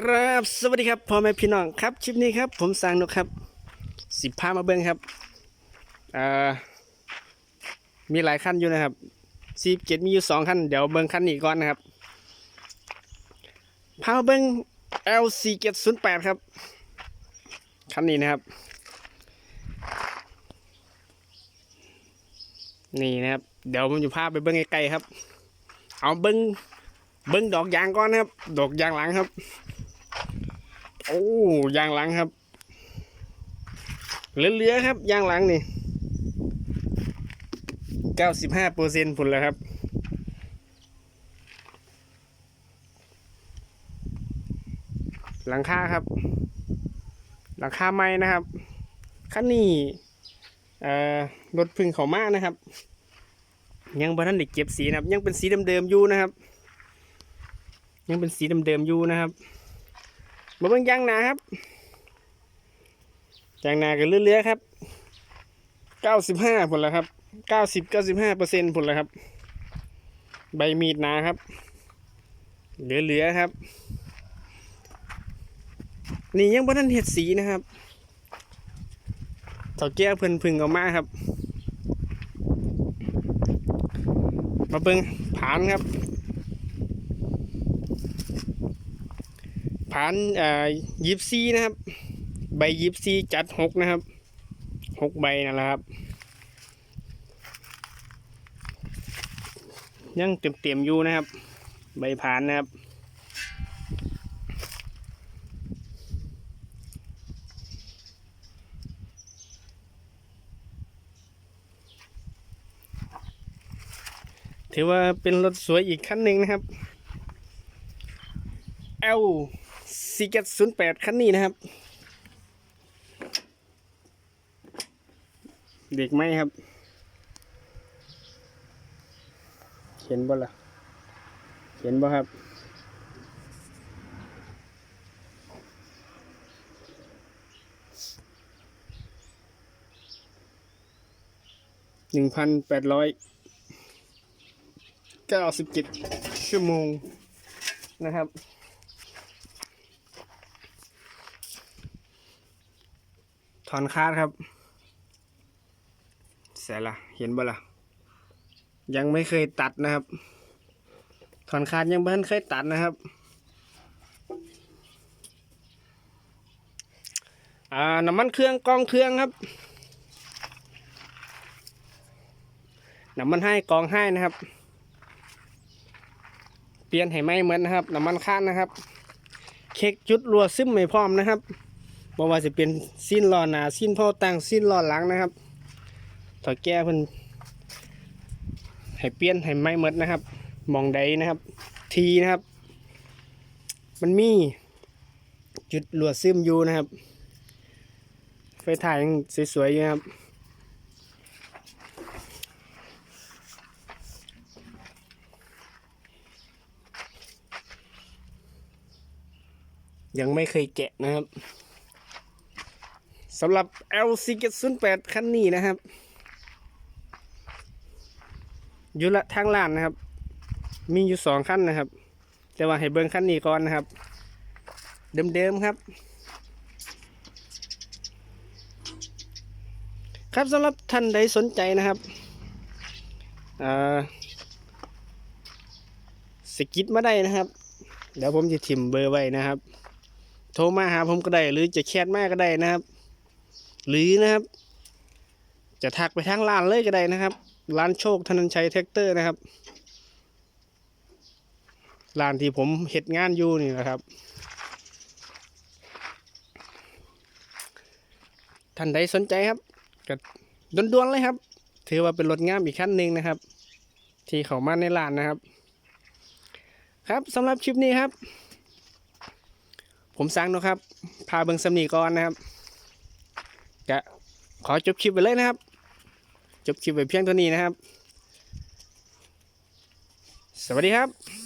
ครับสวัสดีครับพ่อแม่พี่น้องครับคลิปนี้ครับ ผมสร้างนกครับ สิบพามาเบิ้งครับอ่ามีหลายขั้นอยู่นะครับสิบเจ็ดมีอยู่สองขั้นเดี๋ยวเบิ้งขั้นนี้ก่อนนะครับพามาเบิ้ง L 4 7 0 8ครับขั้นนี้นะครับ นี่นะครับ เดี๋ยวผมจะพาไปเบิ้งไกลๆครับ เอาเบิ้งเบิ้งดอกยางก่อนนะครับ ดอกยางหลังครับ โอ้ยางหลังครับเหลือๆครับยางหลังนี่เก้าสิบห้าเปอร์เซ็นต์ผลแล้วครับ หลังคาครับ หลังคาไม้นะครับคันนี้รถพึ่งเขามานะครับ ยังบ่ทันได้เก็บสีนะครับ ยังเป็นสีเดิมๆอยู่นะครับ ยังเป็นสีเดิมๆอยู่นะครับ มาเบิ่งยางนาครับยางนากันเรื่อยๆครับเก้าสิบห้าผลแล้วครับเก้าสิบเก้าสิบห้าเปอร์เซ็นต์ผลแล้วครับ ใบมีดนาครับ เหลือๆครับ นี่ยังบ่ทันเห็ดสีนะครับเต่าแก้วเพิ่นพึ่งเอามาครับ มาเบิ่งผานครับ ผ่านยิบซีนะครับ ใบยิบซีจัดหกนะครับหกใบนั่นแหละครับ ยังเต็มเต็มๆอยู่นะครับ ใบผ่านนะครับถือว่าเป็นรถสวยอีกคันหนึ่งนะครับ L 4 7 0 8คันนี้นะครับ เด็กไหมครับ เห็นบ่ล่ะ เห็นบ่ครับหนึ่งพันแปดร้อยเก้าสิบเจ็ดชั่วโมงนะครับ ถอนคาดครับเสร็จละเห็นบ่ละยังไม่เคยตัดนะครับ ถอนคาดยังไม่เคยตัดนะครับอ่าน้ำมันเครื่องกองเครื่องครับน้ำมันให้กองให้นะครับ เปลี่ยนให้ไม่เหมือนนะครับน้ำมันค้านนะครับเช็คจุดรัวซึมไม่พร้อมนะครับ บ่ว่าจะเป็นสิ้นล้อหนาสิ้นพ่อตั้งสิ้นล้อหลังนะครับถ้าแก้เพิ่นให้เปลี่ยนให้ไม่หมดนะครับ มองใดนะครับ ทีนะครับ มันมีจุดรั่วซึมอยู่นะครับ ไฟถ่ายยังสวยๆอยู่นะครับยังไม่เคยแกะนะครับำหรับ LC 708คันนี้นะครับ อยู่ละทางล้านนะครับ มีอยู่สองคันนะครับ แต่ว่าให้เบิ้งคันนี้ก่อนนะครับ เดิมๆครับ ครับสำหรับท่านใดสนใจนะครับสกิดมาได้นะครับ เดี๋ยวผมจะถิ่มเบอร์ไว้นะครับ โทรมาหาผมก็ได้ หรือจะแชทมาก็ได้นะครับ หรือนะครับ จะทักไปทางร้านเลยก็ได้นะครับ ร้านโชคธนันชัยแท็กเตอร์นะครับร้านที่ผมเห็ดงานอยู่นี่นะครับ ท่านใดสนใจครับก็ด่วนๆเลยครับ ถือว่าเป็นรถงามอีกขั้นหนึ่งนะครับ ที่เขามาในร้านนะครับ ครับสำหรับคลิปนี้ครับ ผมสร้างนะครับ พาเบิงสำนีก่อนนะครับ ขอจบคลิปไปเลยนะครับ จบคลิปไปเพียงเท่านี้นะครับ สวัสดีครับ